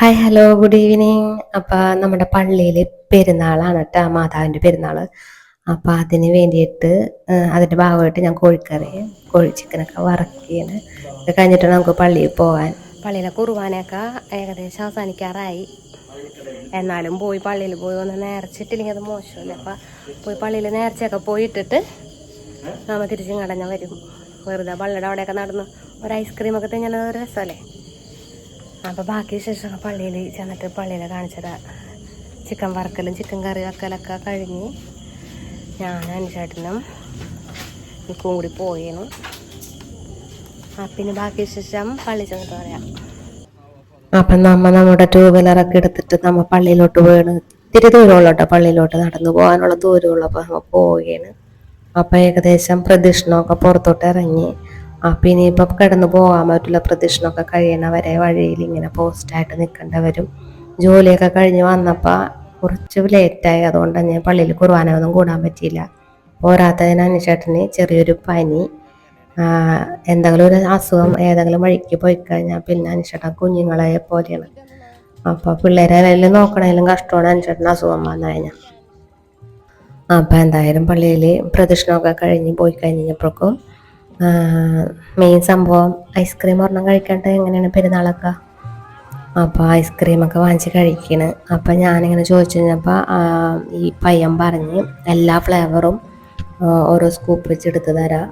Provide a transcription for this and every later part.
Hi hello good evening അപ്പോൾ നമ്മുടെ പള്ളിയിൽ പെരുന്നാളാണ് കേട്ടോ മാതാവിന്റെ പെരുന്നാൾ അപ്പോൾ അതിന് വേണ്ടിയിട്ട് അതിന്റെ ഭാഗമായിട്ട് ഞാൻ കോഴിക്കറി കോഴി ചിക്കനൊക്കെ വറക്കുകയാണ് ഇത് കഴിഞ്ഞിട്ട് നമുക്ക് പള്ളിയിൽ പോകാൻ പള്ളിയിലെ കുർബാനയൊക്കെ ഏകദേശം അവസാനിക്കാറായി. എന്നാലും പോയി പള്ളിയിൽ പോയി ഒന്ന് നേർച്ചിട്ടില്ലെങ്കിൽ അത് മോശമല്ലേ? അപ്പം പോയി പള്ളിയിൽ നേർച്ചയൊക്കെ പോയിട്ടിട്ട് നമ്മൾ തിരിച്ചും കടഞ്ഞ വരും. വെറുതെ പള്ളിയുടെ അവിടെയൊക്കെ നടന്നു ഒരു ഐസ്ക്രീമൊക്കെ തന്നെ ഒരു രസമല്ലേ? അപ്പോൾ ബാക്കി ശേഷം പള്ളിയിൽ ചെന്നിട്ട് പള്ളിയിൽ കാണിച്ചത്. ചിക്കൻ വറക്കലും ചിക്കൻ കറി വെക്കലൊക്കെ കഴിഞ്ഞ് ഞാൻ അനുചേട്ടനും ഇപ്പം കൂടി പോയിരുന്നു ആ പിന്നെ ബാക്കി ശേഷം പള്ളി ചെന്നിട്ട് പറയാം. അപ്പം നമ്മ നമ്മുടെ ടൂ വീലറൊക്കെ എടുത്തിട്ട് നമ്മ പള്ളിയിലോട്ട് പോയാണ് ഇത്തിരി ദൂരമുള്ള കേട്ടോ പള്ളിയിലോട്ട് നടന്നു പോകാനുള്ള ദൂരമുള്ളപ്പോൾ നമ്മൾ പോവുകയാണ് അപ്പം ഏകദേശം പ്രദക്ഷിണമൊക്കെ പുറത്തോട്ട് ഇറങ്ങി. അപ്പം ഇനിയിപ്പം കിടന്നു പോകാൻ പറ്റില്ല പ്രദക്ഷിണമൊക്കെ കഴിയണ വരെ വഴിയിൽ ഇങ്ങനെ പോസ്റ്റായിട്ട് നിൽക്കേണ്ടവരും. ജോലിയൊക്കെ കഴിഞ്ഞ് വന്നപ്പോൾ കുറച്ച് ലേറ്റായി അതുകൊണ്ട് തന്നെ പള്ളിയിൽ കുർബാന ഒന്നും കൂടാൻ പറ്റിയില്ല. പോരാത്തതിന് ചെറിയൊരു പനി. എന്തെങ്കിലും ഒരു അസുഖം ഏതെങ്കിലും വഴിക്ക് പോയി കഴിഞ്ഞാൽ പിന്നെ അനുഷേട്ടൻ കുഞ്ഞുങ്ങളെ പോലെയാണ്. അപ്പോൾ പിള്ളേരെ എല്ലാം നോക്കണേലും കഷ്ടമാണ് അനുചേട്ടന് അസുഖം വന്നു കഴിഞ്ഞാൽ അപ്പം എന്തായാലും പള്ളിയിൽ പ്രദക്ഷിണമൊക്കെ കഴിഞ്ഞ് പോയി കഴിഞ്ഞപ്പോഴേക്കും മെയിൻ സംഭവം ഐസ്ക്രീം ഒരെണ്ണം കഴിക്കട്ടെ എങ്ങനെയാണ് പെരുന്നാളൊക്കെ? അപ്പോൾ ഐസ്ക്രീമൊക്കെ വാങ്ങിച്ച് കഴിക്കണ്. അപ്പം ഞാനിങ്ങനെ ചോദിച്ചു കഴിഞ്ഞപ്പോൾ ഈ പയ്യൻ പറഞ്ഞ് എല്ലാ ഫ്ലേവറും ഓരോ സ്കൂപ്പ് വെച്ച് എടുത്ത് തരാം.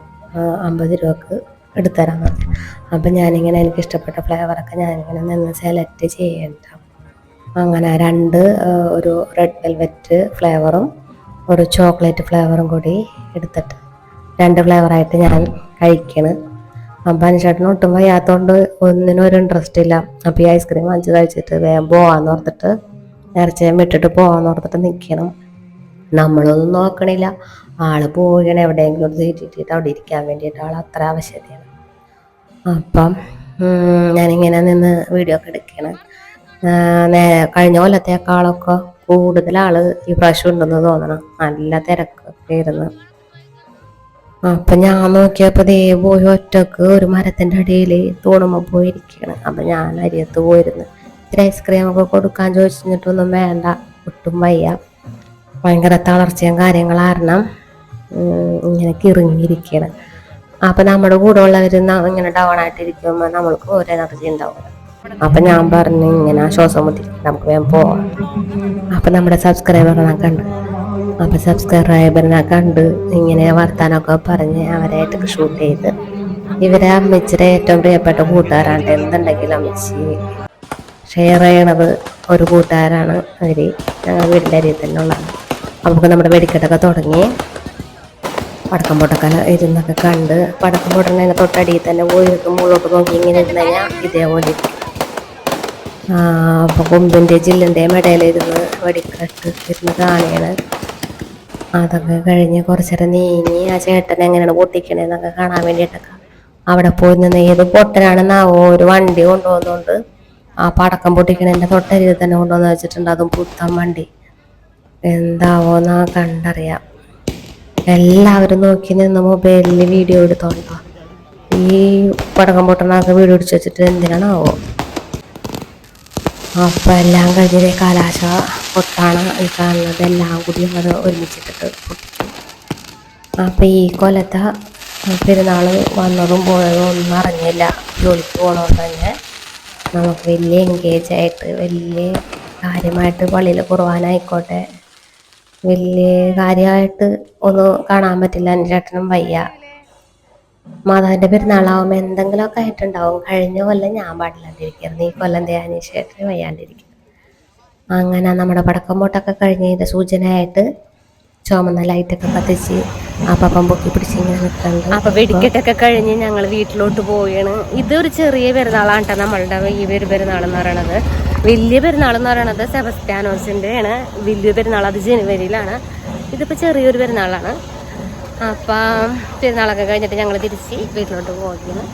അമ്പത് രൂപക്ക് എടുത്തു തരാമെന്ന് പറഞ്ഞു. അപ്പം ഞാനിങ്ങനെ എനിക്ക് ഇഷ്ടപ്പെട്ട ഫ്ലേവറൊക്കെ ഞാനിങ്ങനെ നിന്ന് സെലക്ട് ചെയ്യണ്ട അങ്ങനെ രണ്ട് ഒരു റെഡ് വെൽവെറ്റ് ഫ്ലേവറും ഒരു ചോക്ലേറ്റ് ഫ്ലേവറും കൂടി എടുത്തിട്ട് രണ്ട് ഫ്ലേവറായിട്ട് ഞാൻ കഴിക്കണ്. അപ്പം ചേട്ടൻ ഒട്ടും വയ്യാത്തതുകൊണ്ട് ഒന്നിനും ഒരു ഇൻട്രസ്റ്റ് ഇല്ല. അപ്പം ഈ ഐസ്ക്രീം വാങ്ങിച്ച് കഴിച്ചിട്ട് വേഗം പോവാന്ന് ഓർത്തിട്ട് നേർച്ചയും വിട്ടിട്ട് പോവാന്ന് ഓർത്തിട്ട് നിൽക്കണം നമ്മളൊന്നും നോക്കണില്ല. ആൾ പോവുകയാണ് എവിടെയെങ്കിലും ഒരു അവിടെ ഇരിക്കാൻ വേണ്ടിയിട്ട് ആൾ അത്ര ആവശ്യതയാണ്. അപ്പം ഞാനിങ്ങനെ നിന്ന് വീഡിയോ ഒക്കെ എടുക്കണം. കഴിഞ്ഞ കൊല്ലത്തേക്കാളൊക്കെ കൂടുതൽ ആൾ ഈ പ്രാവശ്യം ഉണ്ടെന്ന് തോന്നണം. നല്ല തിരക്കൊക്കെ ഇരുന്ന് അപ്പൊ ഞാൻ നോക്കിയപ്പോ ദേ പോയി ഒറ്റയ്ക്ക് ഒരു മരത്തിന്റെ അടിയിൽ തൂണുമ്പോ പോയിരിക്കുകയാണ് അപ്പൊ ഞാൻ അരിയത്ത് പോയിരുന്നു. ഇത്ര ഐസ്ക്രീം ഒക്കെ കൊടുക്കാൻ ചോദിച്ചിട്ടൊന്നും വേണ്ട ഒട്ടും വയ്യ. ഭയങ്കര തളർച്ചയും കാര്യങ്ങൾ കാരണം ഇങ്ങനെ കിറങ്ങിയിരിക്കുകയാണ് അപ്പൊ നമ്മുടെ കൂടെ ഉള്ളവർ ഇങ്ങനെ ഡൗൺ ആയിട്ടിരിക്കുമ്പോൾ നമ്മൾക്ക് ഒരു എനർജി ഉണ്ടാവും. അപ്പൊ ഞാൻ പറഞ്ഞു ഇങ്ങനെ ശ്വാസം മുട്ടിരിക്കും നമുക്ക് വേഗം പോവാം. അപ്പൊ നമ്മുടെ സബ്സ്ക്രൈബറിനെ കണ്ട്. അപ്പൊ സബ്സ്ക്രൈബറിനെ കണ്ട് ഇങ്ങനെ വർത്താനമൊക്കെ പറഞ്ഞ് അവരായിട്ട് ഷൂട്ട് ചെയ്ത്. ഇവരെ അമ്മച്ചിയുടെ ഏറ്റവും പ്രിയപ്പെട്ട കൂട്ടുകാരാണ്. എന്തുണ്ടെങ്കിലും അമ്മച്ചി ഷെയർ ചെയ്യണത് ഒരു കൂട്ടുകാരാണ്. അവർ ഞങ്ങൾ വീടിന്റെ അരിയിൽ തന്നെ നമുക്ക് നമ്മുടെ വെടിക്കെട്ടൊക്കെ തുടങ്ങി. പടക്കം പൊട്ടക്കല ഇരുന്നൊക്കെ കണ്ട് പടക്കം പൊട്ടണതിന് തൊട്ടടിയിൽ തന്നെ പോയിട്ട് മുകളിലോട്ട് നോക്കി ഇങ്ങനെ ഇരുന്ന് കഴിഞ്ഞാൽ ഇതേപോലെ അപ്പോൾ കൊമ്പിന്റെ ജില്ലിന്റെയും ഇടയിലിരുന്ന് വെടിക്കെട്ട് ഇരുന്ന് കാണുകയാണ്. അതൊക്കെ കഴിഞ്ഞ് കുറച്ചേരം നീങ്ങി ആ ചേട്ടൻ എങ്ങനെയാണ് പൊട്ടിക്കണേന്നൊക്കെ കാണാൻ വേണ്ടിയിട്ടൊക്കെ. അവിടെ പോയി നിന്ന് ഏത് പൊട്ടനാണെന്നാവോ ഒരു വണ്ടി കൊണ്ടുപോകുന്നോണ്ട് ആ പടക്കം പൊട്ടിക്കണേന്റെ തൊട്ടരികിൽ തന്നെ കൊണ്ടുവന്ന് വെച്ചിട്ടുണ്ട്. അതും പുത്തൻ വണ്ടി. എന്താവോന്നാ കണ്ടറിയാം. എല്ലാവരും നോക്കി നിന്ന് മൊബൈലിൽ വീഡിയോ എടുത്തോണ്ടോ ഈ പടക്കം പൊട്ടണൊക്കെ വീഡിയോ അടിച്ചു വെച്ചിട്ട് എന്തിനാണാവോ? അപ്പം എല്ലാം കഴിഞ്ഞ കാലാശ പൊട്ടാണ് ഈ കാണുന്നത് എല്ലാം കൂടി അവർ ഒരുമിച്ചിട്ടിട്ട് പൊട്ടിക്കും അപ്പം ഈ കൊല്ലത്തെ പെരുന്നാൾ വന്നതും പോയതും ഒന്നും അറിഞ്ഞില്ല. ജോലിക്ക് പോകണമെന്ന് തന്നെ നമുക്ക് വലിയ എൻഗേജ് ആയിട്ട് വലിയ കാര്യമായിട്ട് പള്ളിയിൽ കുറവാനായിക്കോട്ടെ വലിയ കാര്യമായിട്ട് ഒന്നും കാണാൻ പറ്റില്ല. എന്റെ ചേട്ടനും വയ്യ. മാതാവിന്റെ പെരുന്നാളാവുമ്പോൾ എന്തെങ്കിലുമൊക്കെ ആയിട്ടുണ്ടാവും. കഴിഞ്ഞ കൊല്ലം ഞാൻ പാടില്ലാണ്ടിരിക്കുന്നു ഈ കൊല്ലം ധ്യാനീശേട്ടന് വയ്യാണ്ടിരിക്കുന്നു അങ്ങനെ നമ്മുടെ പടക്കം പൊട്ടൊക്കെ കഴിഞ്ഞതിന്റെ സൂചനയായിട്ട് ചുമന്ന ലൈറ്റൊക്കെ കത്തിച്ച് ആ പപ്പം പൊക്കി പിടിച്ച് ഇങ്ങനെ നിൽക്കുന്നുണ്ട് അപ്പം വെടിക്കെട്ടൊക്കെ കഴിഞ്ഞ് ഞങ്ങൾ വീട്ടിലോട്ട് പോവുകയാണ്. ഇതൊരു ചെറിയ പെരുന്നാളാണ് കേട്ടോ നമ്മളുടെ ഈ ഒരു പെരുന്നാൾ എന്ന് പറയണത്. വലിയ പെരുന്നാൾ എന്ന് പറയണത് സെബസ്റ്റാനോസിന്റെ ആണ് വലിയ പെരുന്നാൾ അത് ജനുവരിയിലാണ്. ഇതിപ്പോൾ ചെറിയൊരു പെരുന്നാളാണ്. അപ്പം പെരുന്നാളൊക്കെ കഴിഞ്ഞിട്ട് ഞങ്ങൾ തിരിച്ച് വീട്ടിലോട്ട് പോവുകയാണ്.